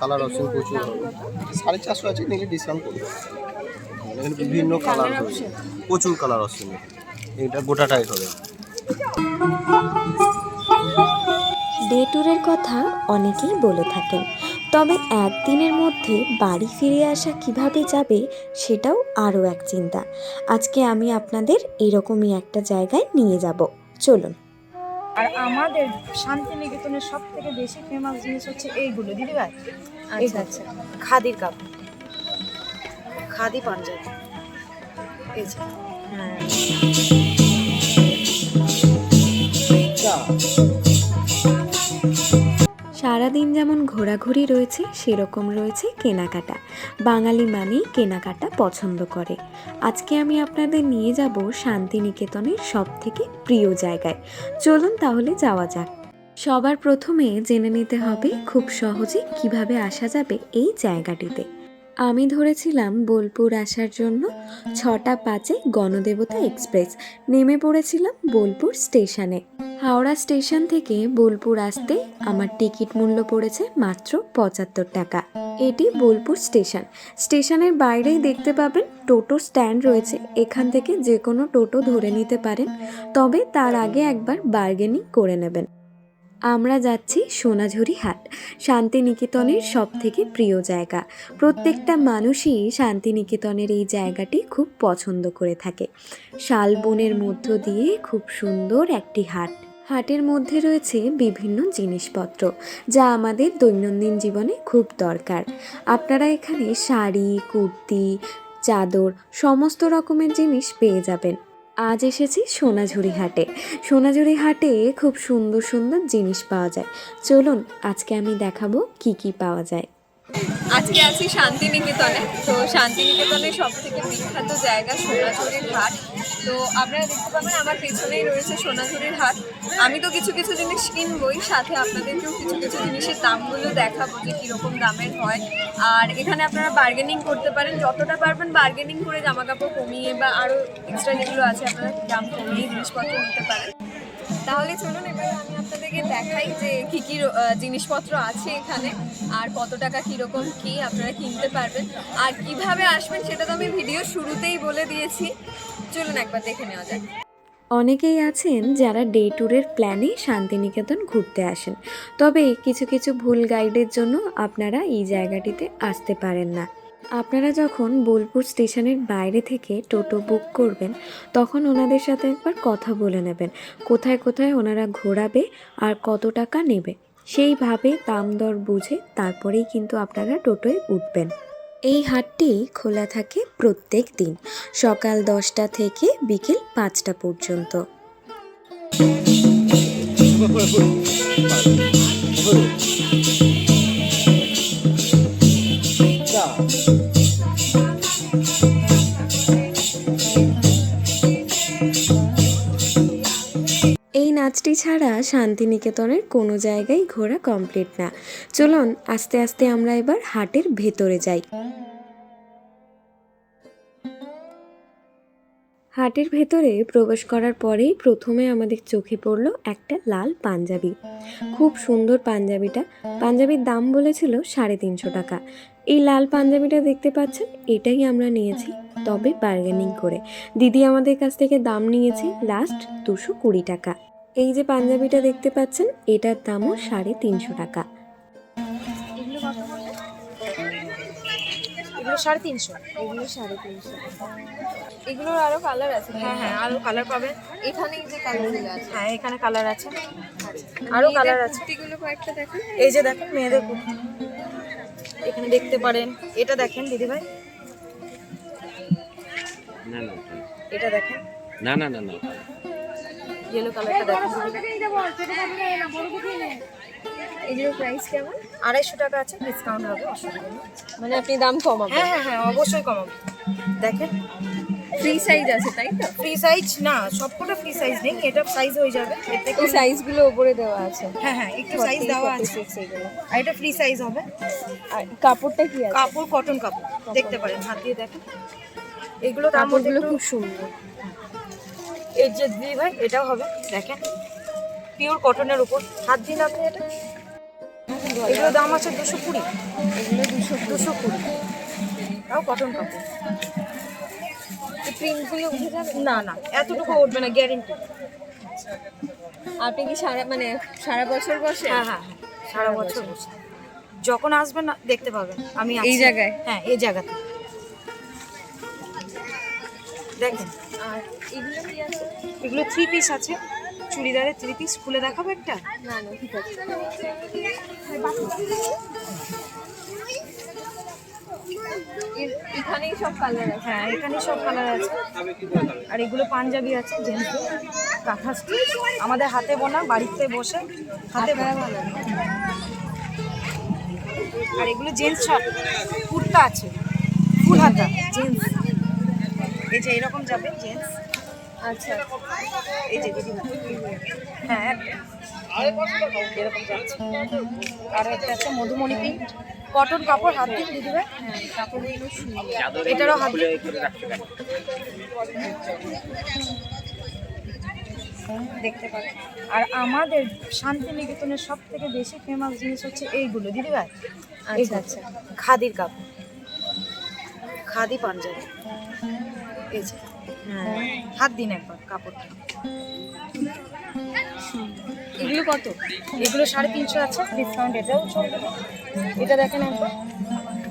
Colour option প্রচুর হবে। সাড়ে চারশো আছে নিলে ডিসকাউন্ট করবে। এখানে বিভিন্ন কালার হবে। প্রচুর কালার অপশন এটা গোটা টাইট হবে। ডে ট্যুরের কথা অনেকেই বলে থাকেন তবে একদিনের মধ্যে বাড়ি ফিরে আসা কীভাবে যাবে সেটাও আরও এক চিন্তা। আজকে আমি আপনাদের এরকমই একটা জায়গায় নিয়ে যাব। চলুন। আর আমাদের শান্তিনিকেতনের সব থেকে বেশি ফেমাস জিনিস হচ্ছে এইগুলো। দিদি ভাই আচ্ছা। আচ্ছা খাদির কাপড় খাদি পাঞ্জাবি। এই হ্যাঁ। যেমন ঘোরাঘুরি রয়েছে, সেরকম রয়েছে কেনাকাটা। বাঙালি মানেই কেনাকাটা পছন্দ করে। আজকে আমি আপনাদের নিয়ে যাব শান্তিনিকেতনের সব থেকে প্রিয় জায়গায়। চলুন তাহলে যাওয়া যাক। সবার প্রথমে জেনে নিতে হবে খুব সহজে কীভাবে আসা যাবে এই জায়গাটিতে। আমি ধরেছিলাম বোলপুর আসার জন্য ছটা পাঁচে গণদেবতা এক্সপ্রেস। নেমে পড়েছিলাম বোলপুর স্টেশনে। হাওড়া স্টেশন থেকে বোলপুর আসতে আমার টিকিট মূল্য পড়েছে মাত্র পঁচাত্তর টাকা। এটি বোলপুর স্টেশন। স্টেশনের বাইরেই দেখতে পাবেন টোটো স্ট্যান্ড রয়েছে। এখান থেকে যে কোনো টোটো ধরে নিতে পারেন। তবে তার আগে একবার বার্গেনিং করে নেবেন। আমরা যাচ্ছি সোনাঝুরি হাট, শান্তিনিকেতনের সব থেকে প্রিয় জায়গা। প্রত্যেকটা মানুষই শান্তিনিকেতনের এই জায়গাটি খুব পছন্দ করে থাকে। শালবনের মধ্য দিয়ে খুব সুন্দর একটি হাট। হাটের মধ্যে রয়েছে বিভিন্ন জিনিসপত্র, যা আমাদের দৈনন্দিন জীবনে খুব দরকার। আপনারা এখানে শাড়ি, কুর্তি, চাদর, সমস্ত রকমের জিনিস পেয়ে যাবেন। আজ এসেছি সোনাঝুরি হাটে। সোনাঝুরি হাটে খুব সুন্দর সুন্দর জিনিস পাওয়া যায়। চলুন আজকে আমি দেখাবো কি কি পাওয়া যায়। আজকে আছি শান্তিনিকেতনে। তো শান্তিনিকেতনের সব থেকে বিখ্যাত জায়গা সোনাঝুরির হাট। তো আপনারা দেখতে পাবেন, আমার পেছনেই রয়েছে সোনাঝুরির হাট। আমি তো কিছু কিছু জিনিস কিনবই, সাথে আপনাদেরকেও কিছু কিছু জিনিসের দামগুলো দেখাবো যে কীরকম দামের হয়। আর এখানে আপনারা বার্গেনিং করতে পারেন, যতটা পারবেন বার্গেনিং করে জামা কাপড় কমিয়ে বা আরও এক্সট্রা যেগুলো আছে, আপনারা দাম কমিয়ে জিনিসপত্র নিতে পারেন। তাহলে চলুন এবার আপনাদেরকে দেখাই যে কী কী জিনিসপত্র আছে এখানে আর কত টাকা কীরকম কী আপনারা কিনতে পারবেন আর কীভাবে আসবেন সেটা তো আমি ভিডিও শুরুতেই বলে দিয়েছি। চলুন একবার দেখে নেওয়া যাক। অনেকেই আছেন যারা ডে ট্যুরের প্ল্যানে শান্তিনিকেতন ঘুরতে আসেন। তবে কিছু কিছু ভুল গাইডের জন্য আপনারা এই জায়গাটিতে আসতে পারেন না। আপনারা যখন বোলপুর স্টেশনের বাইরে থেকে টোটো বুক করবেন, তখন ওনাদের সাথে একবার কথা বলে নেবেন। কোথায় কোথায় ওনারা ঘোরাবে আর কত টাকা নেবে সেইভাবে দাম দর বুঝে তারপরেই কিন্তু আপনারা টোটোয় উঠবেন। এই হাটটি খোলা থাকে প্রত্যেক দিন, সকাল দশটা থেকে বিকেল পাঁচটা পর্যন্ত। নাচটি ছাড়া শান্তিনিকেতনের কোনো জায়গায় ঘোরা কমপ্লিট না। চলুন, আস্তে আস্তে আমরা এবার হাটের ভেতরে যাই। হাটের ভেতরে প্রবেশ করার পরেই প্রথমে আমাদের চোখে পড়ল একটা লাল পাঞ্জাবি। খুব সুন্দর পাঞ্জাবিটা। পাঞ্জাবির দাম বলেছিল সাড়ে তিনশো টাকা। এই লাল পাঞ্জাবিটা দেখতে পাচ্ছেন, এটাই আমরা নিয়েছি, তবে বার্গেনিং করে। দিদি আমাদের কাছ থেকে দাম নিয়েছে লাস্ট দুশো কুড়ি টাকা। এই যে পাঞ্জাবিটা দেখতে পাচ্ছেন এটার দামও সাড়ে তিনশো টাকা। এগুলো সাড়ে তিনশো। এগুলো সাড়ে তিনশো। এগুলোর আরও কালার আছে। হ্যাঁ হ্যাঁ আরও কালার পাবেন। এখানে এই যে কালারগুলো আছে। হ্যাঁ এখানে কালার আছে। আরও কালার আছে। কুর্তিগুলো কয়েকটা দেখুন। এই যে দেখেন মেয়েদের কুর্তি। এখানে দেখতে পারেন। এটা দেখেন দিদি ভাই। না না। এটা দেখেন। না না না না। ইয়েলো কালারটা প্রাইস কেমন? আড়াইশো টাকা আছে ডিসকাউন্ট হবে মানে আপনি দাম কমাবেন। হ্যাঁ হ্যাঁ হ্যাঁ অবশ্যই কমাবো। দেখেন ফ্রি সাইজ আছে তাই তো? ফ্রি সাইজ না সবকটা ফ্রি সাইজ নেই এটা সাইজ হয়ে যাবে। এর থেকে সাইজগুলো উপরে দেওয়া আছে। হ্যাঁ হ্যাঁ একটু সাইজ দেওয়া আছে। 46 আর এটা ফ্রি সাইজ হবে। আর কাপড়টা কি আছে? কাপড় কটন কাপড় দেখতে পারেন হাত দিয়ে দেখেন। এগুলো কাপড়গুলো খুব সুন্দর। এই যে দিদি ভাই এটাও হবে দেখেন। পিওর কটনের উপর। হাত দিন আপনি এটা। এগুলো দাম আছে দুশো কুড়ি। এগুলো দুশো দুশো কুড়ি। তাও কটন কাপড়। প্রিন্টগুলো উঠে যাবে? না না এতটুকু উঠবে না গ্যারেন্টি আপনি কি সারা মানে সারা বছর বসে? হ্যাঁ হ্যাঁ হ্যাঁ সারা বছর বসে। যখন আসবেন না দেখতে পাবেন আমি এই জায়গায়? হ্যাঁ এই জায়গাতে। দেখেন। আর এগুলো কি আছে এগুলো থ্রি পিস আছে। চুড়িদারের থ্রি পিস খুলে দেখাবো একটা? না না ঠিক আছে। এখানেই সব কালার আছে। হ্যাঁ এখানে সব কালার আছে। আর এগুলো পাঞ্জাবি আছে জেন্টসদের কাঁথা স্টিচ আমাদের হাতে বোনা বাড়িতে বসে হাতে বোনা। আর এগুলো জেন্টস শর্ট কুর্তা আছে। ফুল হাতা জেন্টস এই যে এরকম যাবে জেন্টস আচ্ছা। এই যে দিদি হ্যাঁ এরকম যাচ্ছে। আর একটা আছে মধুমণি প্রিন্ট কটন কাপড় হাত দিয়ে কাপড়গুলো সুন্দর। এটারও হাত দিয়ে। দেখতে পারেন আর আমাদের শান্তিনিকেতনের সব থেকে বেশি ফেমাস জিনিস হচ্ছে এইগুলো দিদি ভাই। আচ্ছা আচ্ছা। খাদির কাপড়। খাদি পাঞ্জাবি। এই যে। হাত দিন একবার কাপড়টা এগুলো কত? এগুলো সাড়ে তিনশো আছে ডিসকাউন্ট এটাও এটা দেখেন একবার।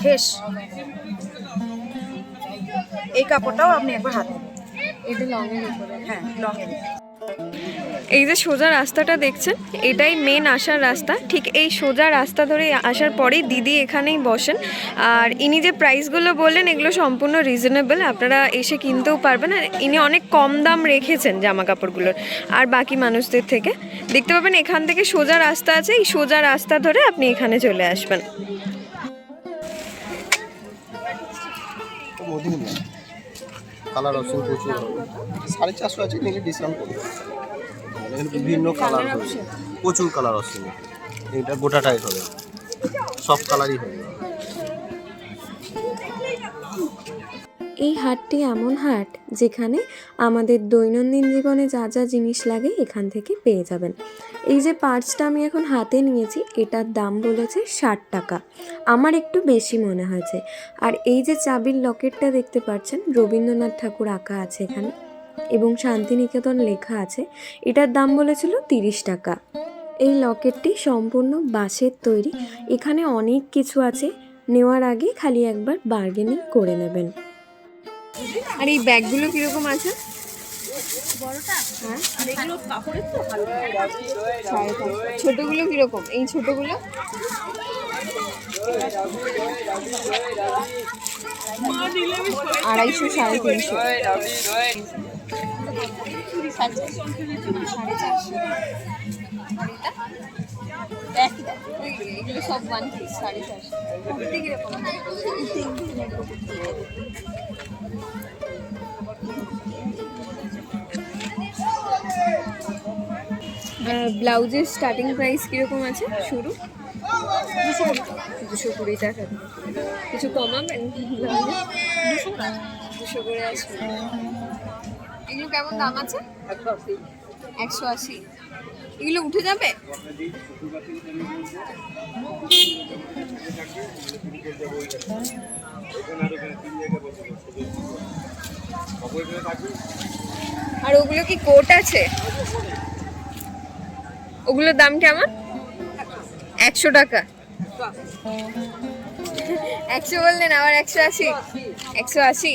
ফ্রেশ এই কাপড়টাও আপনি একবার হাতে এটা লংয়ের উপরে। হ্যাঁ লংয়ের এই যে সোজা রাস্তাটা দেখছেন, এটাই মেন আসার রাস্তা। ঠিক এই সোজা রাস্তা ধরে আসার পরেই দিদি এখানেই বসেন। আর ইনি যে প্রাইসগুলো বললেন, এগুলো সম্পূর্ণ রিজনেবল আপনারা এসে কিনতেও পারবেন। আর ইনি অনেক কম দাম রেখেছেন জামা কাপড়গুলোর আর বাকি মানুষদের থেকে। দেখতে পাবেন এখান থেকে সোজা রাস্তা আছে। এই সোজা রাস্তা ধরে আপনি এখানে চলে আসবেন। কালার অপশন প্রচুর। সাড়ে চারশো আছে, নিলে ডিসকাউন্ট করবে এখানে বিভিন্ন কালার হবে প্রচুর কালার অপশন এটা গোটাটাই হবে। সব কালারই হবে এই হাটটি এমন হাট যেখানে আমাদের দৈনন্দিন জীবনে যা যা জিনিস লাগে এখান থেকে পেয়ে যাবেন। এই যে পার্টসটা আমি এখন হাতে নিয়েছি এটার দাম বলেছে ষাট টাকা। আমার একটু বেশি মনে হয়েছে। আর এই যে চাবির লকেটটা দেখতে পাচ্ছেন রবীন্দ্রনাথ ঠাকুর আঁকা আছে এখানে। এবং শান্তিনিকেতন লেখা আছে এটার দাম বলেছিল তিরিশ টাকা। এই লকেটটি সম্পূর্ণ বাঁশের তৈরি। এখানে অনেক কিছু আছে নেওয়ার আগে খালি একবার বার্গেনিং করে নেবেন। আর এই ব্যাগগুলো কীরকম আছে? পাঁচশো। ছোটগুলো কীরকম? এই ছোটগুলো? আড়াইশো সাড়ে তিনশো। সাড়ে চারশো এগুলো সব ওয়ান পিস সাড়ে চারশো কুর্তি কীরকম ব্লাউজের স্টার্টিং প্রাইস কীরকম আছে? শুরু? দুশো কুড়ি। টাকা। কিছু কমাবেন? দুশো করে আছে। এগুলো কেমন দাম আছে? একশো আশি। এগুলো উঠে যাবে? আর ওগুলো কি কোট আছে? ওগুলোর দাম কেমন? একশো টাকা। একশো বললেন আবার একশো আশি? একশো আশি?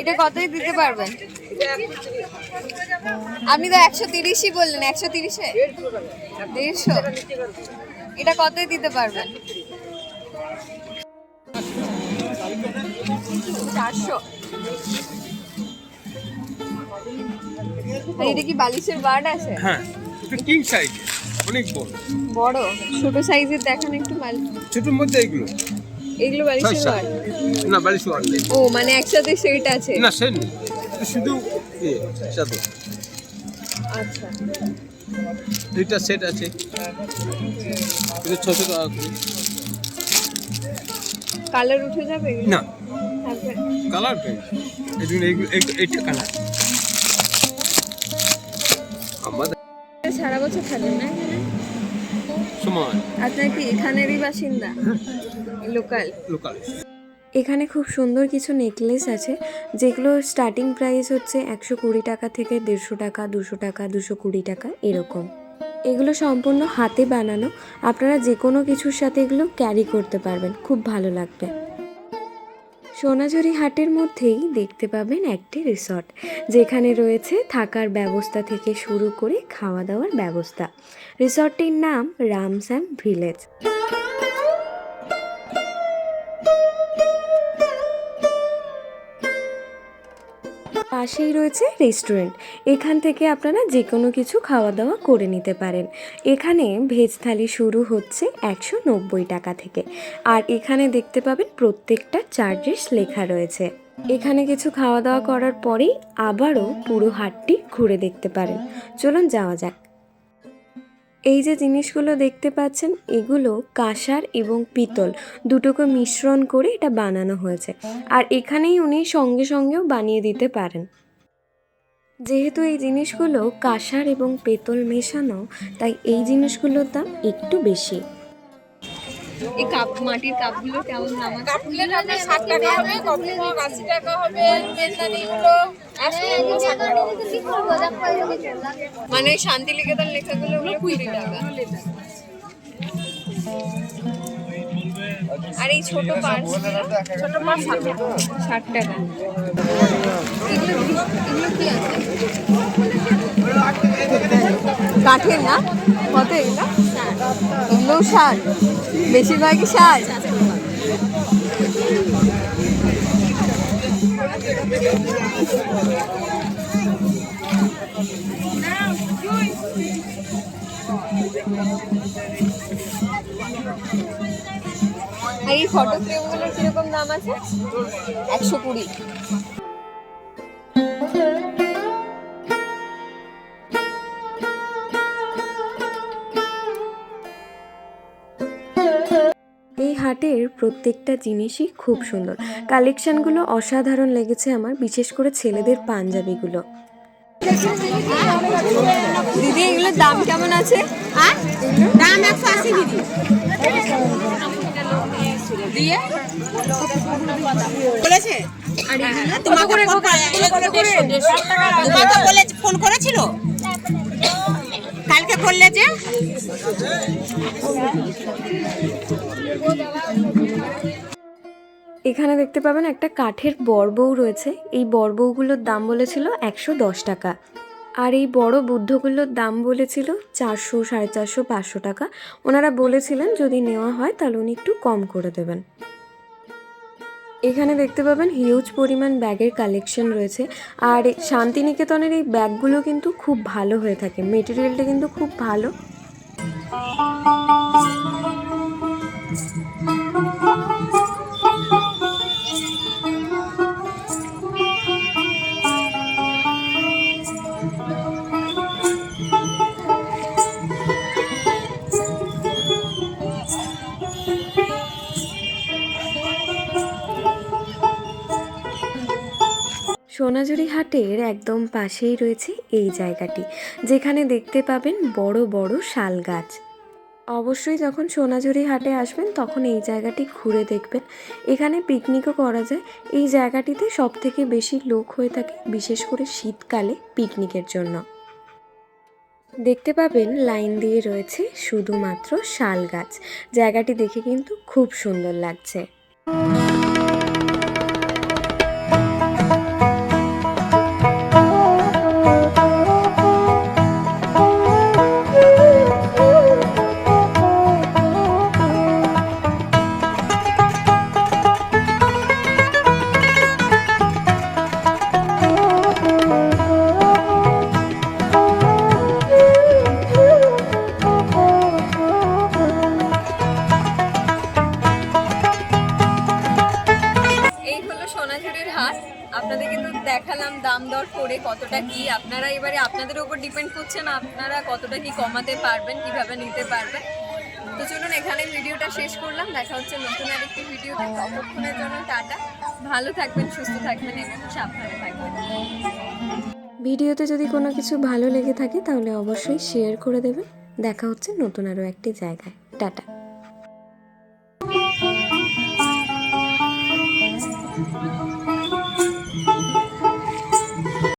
এটা কতই দিতে পারবেন? আপনি তো একশো তিরিশই বললেন একশো তিরিশে? দেড়শো? এটা কতই দিতে পারবেন? চারশো। এটা কি বালিশের বার্ড আছে? হ্যাঁ এটা কিং সাইজ অনেক বড়। বড় ছোট সাইজের দেখান একটু বাল ছোটোর মধ্যে এগুলো। এগুলো বালিশের সাত। না বাড়ি শোয়ার ও মানে একসাথে সেট আছে? না সে নেই। শুধু চাদর আচ্ছা। দুইটা সেট আছে। এটা ছশো টাকা কালার উঠে যাবে? না। কালার পেন এগুলো এইটা কালার। আমাদের সারা বছর থাকেন না সময় আপনার কি এখানেরই বাসিন্দা? লোকাল। লোকাল। এখানে খুব সুন্দর কিছু নেকলেস আছে যেগুলো স্টার্টিং প্রাইস হচ্ছে একশো কুড়ি টাকা থেকে দেড়শো টাকা দুশো টাকা দুশো কুড়ি টাকা এরকম। এগুলো সম্পূর্ণ হাতে বানানো আপনারা যে কোনো কিছুর সাথে এগুলো ক্যারি করতে পারবেন খুব ভালো লাগবে। সোনাঝুরি হাটের মধ্যেই দেখতে পাবেন একটি রিসর্ট, যেখানে রয়েছে থাকার ব্যবস্থা থেকে শুরু করে খাওয়া দাওয়ার ব্যবস্থা। রিসর্টটির নাম রামস্যাম ভিলেজ। পাশেই রয়েছে রেস্টুরেন্ট। এখান থেকে আপনারা যে কোনো কিছু খাওয়া দাওয়া করে নিতে পারেন। এখানে ভেজ থালি শুরু হচ্ছে একশো নব্বই টাকা থেকে। আর এখানে দেখতে পাবেন প্রত্যেকটা চার্জেস লেখা রয়েছে। এখানে কিছু খাওয়া দাওয়া করার পরেই আবারও পুরো হাটটি ঘুরে দেখতে পারেন। চলুন যাওয়া যাক। এই যে জিনিসগুলো দেখতে পাচ্ছেন, এগুলো কাঁসার এবং পিতল। দুটোকে মিশ্রণ করে এটা বানানো হয়েছে। আর এখানেই উনি সঙ্গে সঙ্গেও বানিয়ে দিতে পারেন। যেহেতু এই জিনিসগুলো কাঁসার এবং পেতল মেশানো, তাই এই জিনিসগুলোর দাম একটু বেশি। এই কাপ মাটির কাপগুলো কেমন দাম আছে? ষাট টাকা হবে কখনো আশি টাকা হবে মানে শান্তিনিকেতন লেখাগুলো ওগুলো কুড়ি টাকা। আর এই ছোট পার্স ছোট মাছ ষাট টাকা। এগুলো কি আছে? কাঠের না? কত এগুলো এগুলোও ষাট বেশিরভাগই আর এই ফটো ফ্রেমগুলোর কীরকম দাম আছে? একশো কুড়ি। এই হাটের প্রত্যেকটা জিনিসই খুব সুন্দর। কালেকশনগুলো অসাধারণ লেগেছে আমার বিশেষ করে ছেলেদের পাঞ্জাবিগুলো। দিদি এগুলোর দাম কেমন আছে? দাম একশো আশি দিদি। দিয়ে? বলেছে? তোমাকে তোমাকে ফোন করেছিল? কালকে বললে যে? এখানে দেখতে পাবেন একটা কাঠের বড়বউ রয়েছে। এই বড়বউগুলোর দাম বলেছিল একশো দশ টাকা। আর এই বড় বুদ্ধগুলোর দাম বলেছিল চারশো, সাড়ে চারশো, পাঁচশো টাকা। ওনারা বলেছিলেন যদি নেওয়া হয় তাহলে উনি একটু কম করে দেবেন। এখানে দেখতে পাবেন হিউজ পরিমাণ ব্যাগের কালেকশন রয়েছে। আর শান্তিনিকেতনের এই ব্যাগগুলো কিন্তু খুব ভালো হয়ে থাকে। মেটেরিয়ালটা কিন্তু খুব ভালো। সোনাঝুরি হাটের একদম পাশেই রয়েছে এই জায়গাটি, যেখানে দেখতে পাবেন বড় বড় শাল গাছ। অবশ্যই যখন সোনাঝুরি হাটে আসবেন, তখন এই জায়গাটি ঘুরে দেখবেন। এখানে পিকনিকও করা যায়। এই জায়গাটিতে সব থেকে বেশি লোক হয়ে থাকে, বিশেষ করে শীতকালে পিকনিকের জন্য। দেখতে পাবেন লাইন দিয়ে রয়েছে শুধুমাত্র শাল গাছ। জায়গাটি দেখে কিন্তু খুব সুন্দর লাগছে। এবারে আপনাদের উপর ডিপেন্ড করছেন আপনারা কতটা কি কমাতে পারবেন, কীভাবে নিতে পারবেন। তো চলুন এখানে ভিডিওটা শেষ করলাম। দেখা হচ্ছে নতুন আরেকটি ভিডিওতে। ততক্ষণের জন্য টাটা। ভালো থাকবেন, সুস্থ থাকবেন এবং সাবধানে থাকবেন। ভিডিওতে যদি কোনো কিছু ভালো লেগে থাকে তাহলে অবশ্যই শেয়ার করে দেবেন। দেখা হচ্ছে নতুন আরও একটি জায়গায়। টাটা।